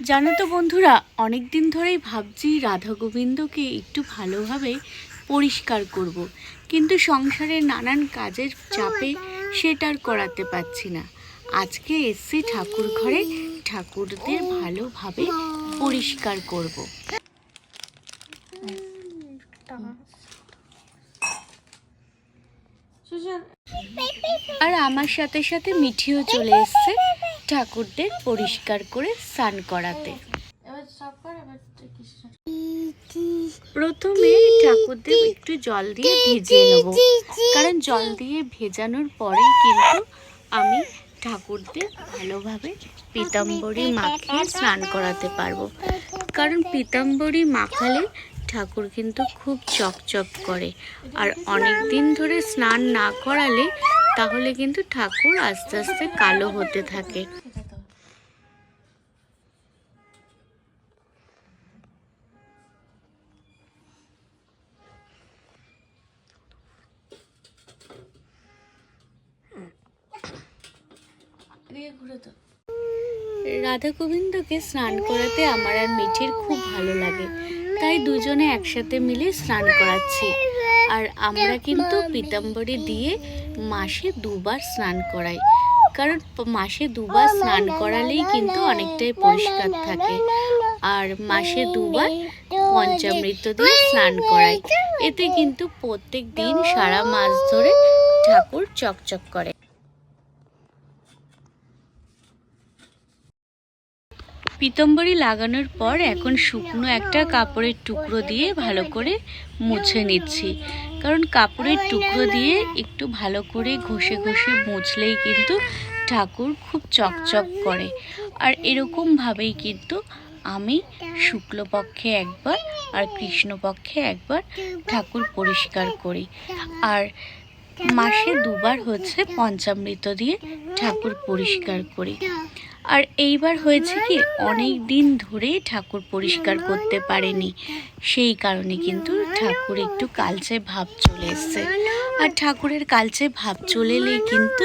জানো তো বন্ধুরা অনেক দিন ধরেই ভাবছি রাধা গোবিন্দকে একটু ভালোভাবে পরিষ্কার করব। কিন্তু সংসারের নানান কাজের চাপে সেটা আর করাতে পারছি না আজকে এসছি ঠাকুর ঘরে, ঠাকুরদের ভালোভাবে পরিষ্কার করব। আর আমার সাথে সাথে মিঠিও চলে এসছে ঠাকুরদের পরিষ্কার করে স্নান করাতে। প্রথমে ঠাকুরদের একটু জল দিয়ে ভিজিয়ে নেব। কারণ জল দিয়ে ভেজানোর পরেই কিন্তু আমি ঠাকুরদের ভালোভাবে পিতাম্বরী মাখিয়ে স্নান করাতে পারব। কারণ পিতাম্বরী মাখালে ঠাকুর কিন্তু খুব চকচক করে। আর অনেক দিন ধরে স্নান না করালে তাহলে কিন্তু ঠাকুর আস্তে আস্তে কালো হতে থাকে। রাধা গোবিন্দকে স্নান করাতে আমার আর মিঠির খুব ভালো লাগে। তাই দুজনে একসাথে মিলে স্নান করাচ্ছি। আর আমরা কিন্তু পিতাম্বরী দিয়ে মাসে দুবার স্নান করাই। কারণ মাসে দুবার স্নান করালেই কিন্তু অনেকটাই পরিষ্কার থাকে। আর মাসে দুবার পঞ্চামৃত দিয়ে স্নান করাই। এতে কিন্তু প্রত্যেক দিন সারা মাস ধরে ঠাকুর চকচক করে। পিতম্বরী লাগানোর পর এখন শুকনো একটা কাপড়ের টুকরো দিয়ে ভালো করে মুছে নিচ্ছি। কারণ কাপড়ের টুকরো দিয়ে একটু ভালো করে ঘষে ঘষে মুছলেই কিন্তু ঠাকুর খুব চকচক করে। আর এরকমভাবেই কিন্তু আমি শুক্লপক্ষে একবার আর কৃষ্ণপক্ষে একবার ঠাকুর পরিষ্কার করি। আর মাসে দুবার হচ্ছে পঞ্চামৃত দিয়ে ঠাকুর পরিষ্কার করি। আর এইবার হয়েছে কি অনেক দিন ধরেই ঠাকুর পরিষ্কার করতে পারেনি। সেই কারণে কিন্তু ঠাকুর একটু কালচে ভাব চলে এসছে। আর ঠাকুরের কালচে ভাব চলে এলে কিন্তু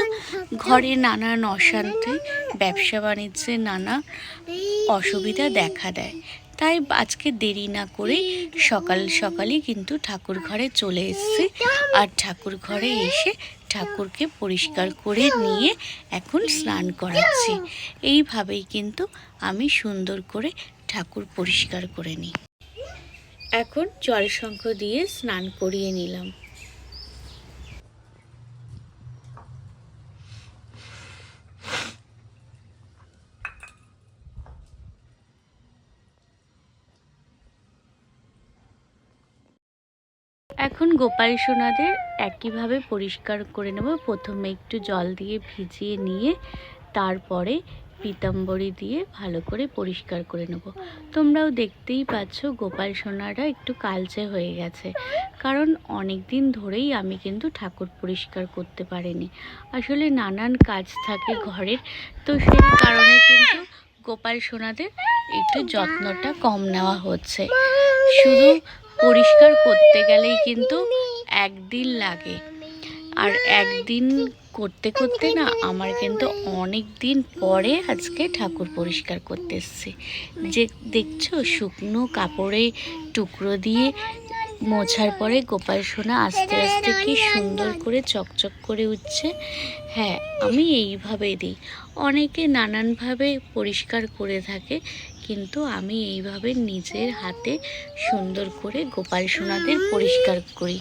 ঘরে নানান অশান্তি ব্যবসা বাণিজ্যে নানা অসুবিধা দেখা দেয়। তাই আজকে দেরি না করে সকাল সকালই কিন্তু ঠাকুর ঘরে চলে এসছে। আর ঠাকুর ঘরে এসে ঠাকুরকে পরিষ্কার করে নিয়ে এখন স্নান করাচ্ছি। এইভাবেই কিন্তু আমি সুন্দর করে ঠাকুর পরিষ্কার করে নিই। এখন জল শঙ্খ দিয়ে স্নান করিয়ে নিলাম। এখন গোপাল সোনাদের একইভাবে পরিষ্কার করে নেব। প্রথমে একটু জল দিয়ে ভিজিয়ে নিয়ে তারপরে পিতাম্বরী দিয়ে ভালো করে পরিষ্কার করে নেব। তোমরাও দেখতেই পাচ্ছ, গোপাল সোনারা একটু কালচে হয়ে গেছে। কারণ অনেক দিন ধরেই আমি কিন্তু ঠাকুর পরিষ্কার করতে পারিনি। আসলে নানান কাজ থাকে ঘরের, তো সেই কারণে কিন্তু গোপাল সোনাদের একটু যত্নটা কম নেওয়া হচ্ছে। শুধু পরিষ্কার করতে গেলেই কিন্তু একদিন লাগে। আর একদিন করতে করতে না আমার কিন্তু অনেক দিন পরে আজকে ঠাকুর পরিষ্কার করতে এসছি। যে দেখছ, শুকনো কাপড়ে টুকরো দিয়ে মোছার পরে গোপাল সোনা আস্তে আস্তে কি সুন্দর করে চকচক করে উঠছে। হ্যাঁ আমি এইভাবেই দিই। অনেকে নানানভাবে পরিষ্কার করে থাকে। কিন্তু আমি এইভাবে নিজের হাতে সুন্দর করে গোপাল সোনাদের পরিষ্কার করি।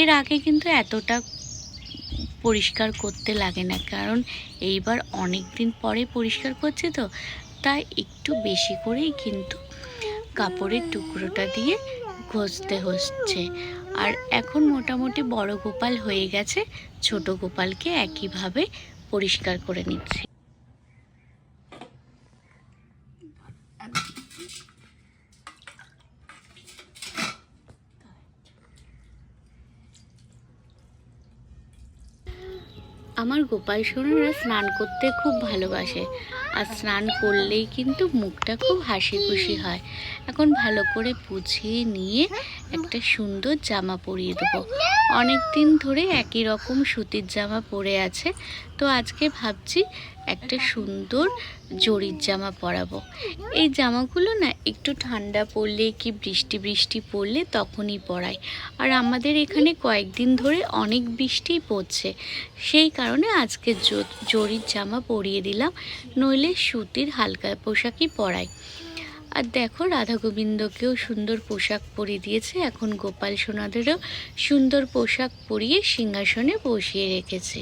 এর আগে কিন্তু এতটা পরিষ্কার করতে লাগে না, কারণ এইবার অনেক দিন পরে পরিষ্কার করছি তো, তাই একটু বেশি করেই কিন্তু কাপড়ের টুকরোটা দিয়ে ঘষতে হচ্ছে। আর এখন মোটামুটি বড় গোপাল হয়ে গেছে, ছোট গোপালকে একইভাবে পরিষ্কার করে নিচ্ছি। আমার গোপাল সোনারা স্নান করতে খুব ভালোবাসে। আর স্নান করলেই কিন্তু মুখটা খুব হাসি খুশি হয়। এখন ভালো করে বুঝিয়ে নিয়ে একটা সুন্দর জামা পরিয়ে দেবো। অনেক দিন ধরে একই রকম সুতির জামা পরে আছে। তো আজকে ভাবছি একটা সুন্দর জরির জামা পরাবো। এই জামাগুলো না একটু ঠান্ডা পড়লে কি বৃষ্টি বৃষ্টি পড়লে তখনই পরাই। আর আমাদের এখানে কয়েকদিন ধরে অনেক বৃষ্টিই পড়ছে। সেই কারণে আজকে জরির জামা পরিয়ে দিলাম, নইলে সুতির হালকা পোশাকই পরাই। আর দেখো রাধা গোবিন্দকেও সুন্দর পোশাক পরিয়ে দিয়েছে, এখন গোপাল সোনাদেরও সুন্দর পোশাক পরিয়ে সিংহাসনে বসিয়ে রেখেছে।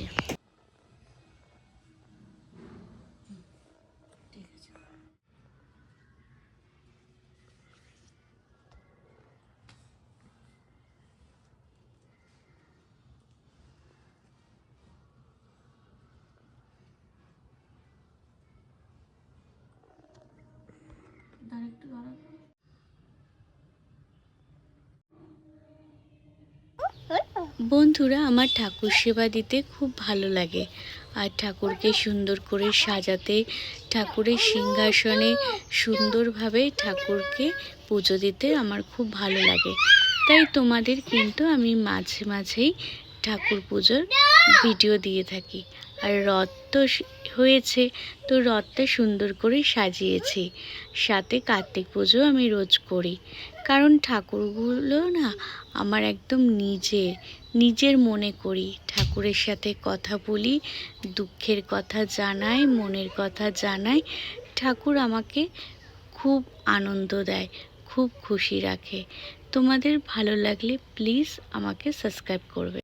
একটু দাঁড়া বন্ধুরা, আমার ঠাকুর সেবা দিতে খুব ভালো লাগে। আর ঠাকুরকে সুন্দর করে সাজাতে, ঠাকুরের সিংহাসনে সুন্দরভাবে ঠাকুরকে পুজো দিতে আমার খুব ভালো লাগে। তাই তোমাদের কিন্তু আমি মাঝে মাঝেই ঠাকুর পুজোর ভিডিও দিয়ে থাকি। আর রথ তো হয়েছে, তো রথটা সুন্দর করে সাজিয়েছি। সাথে কার্তিক পুজো আমি রোজ করি। কারণ ঠাকুরগুলো না আমার একদম নিজের নিজের মনে করি। ঠাকুরের সাথে কথা বলি, দুঃখের কথা জানাই, মনের কথা জানাই। ঠাকুর আমাকে খুব আনন্দ দেয়, খুব খুশি রাখে। তোমাদের ভালো লাগলে প্লিজ আমাকে সাবস্ক্রাইব করবে।